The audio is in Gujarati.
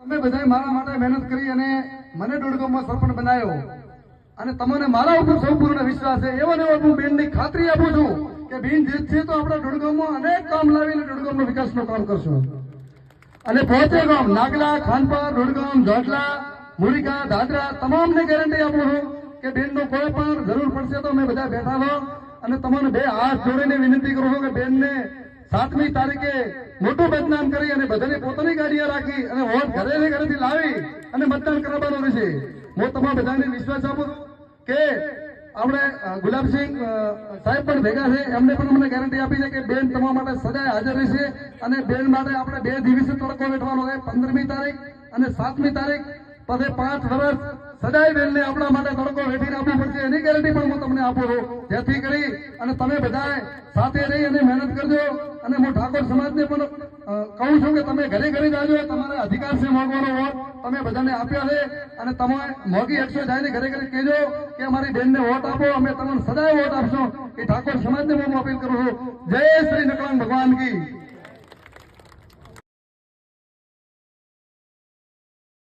તમે બધાએ મારા માટે મહેનત કરી અને મને દોડગામમાં સરપંચ બનાવ્યો અને તમને મારા ઉપર સંપૂર્ણ વિશ્વાસ છે. એવો ને હું બેનની ખાતરી આપું છું કે બેન જીતશે તો આપણા દોડગામમાં અનેક કામ લાવીને દોડગામનો વિકાસનું કામ કરશું. અને પહોંચે ગામ નાગલા ખાનપા દોડગામ જોટલા મુરિકા, દાદરા તમામને ગેરંટી આપું છું કે બેનનો કોઈ પણ જરૂર પડશે તો અમે બધા બેઠા હો અને તમને બે હાથ જોડીને વિનંતી કરું છું કે બેનને સાતમી તારીખે મોટું બદનામ કરી અને બધાને પોતાની ગાડીઓ રાખી અને વોટ ઘરે ઘરેથી લાવી અને મતદાન કરાવવાનું રહેશે. હું તમારા બધાને વિશ્વાસ આપું છું કે આપણે ગુલાબસિંહ સાહેબ પણ ભેગા છે. એમને પણ મને ગેરંટી આપી છે કે બેન તમારા માટે સદાય હાજર રહેશે અને બેન માટે આપણે બે દિવસે તડકો વેઠવાનો છે. પંદરમી તારીખ અને સાતમી તારીખ પછી પાંચ વર્ષ સદાય બેનને આપણા માટે તડકો વેઠીને આપવું પડશે. એની ગેરંટી પણ હું તમને આપું છું. જેથી કરી અને તમે બધા સાથે રહી અને મહેનત કરજો. અને હું ઠાકોર સમાજને પણ કહું છું કે તમે ઘરે ઘરે જાજો, તમારા અધિકાર છે મોગવાનો વોટ તમે બધાને આપ્યા છે. અને તમે મોગી એકસો જઈને ઘરે ઘરે કહેજો કે અમારી બેનને વોટ આપો, અમે તમને સદાય વોટ આપશો. એ ઠાકોર સમાજને હું અપીલ કરું છું. જય શ્રી નકળાંગ ભગવાન કી.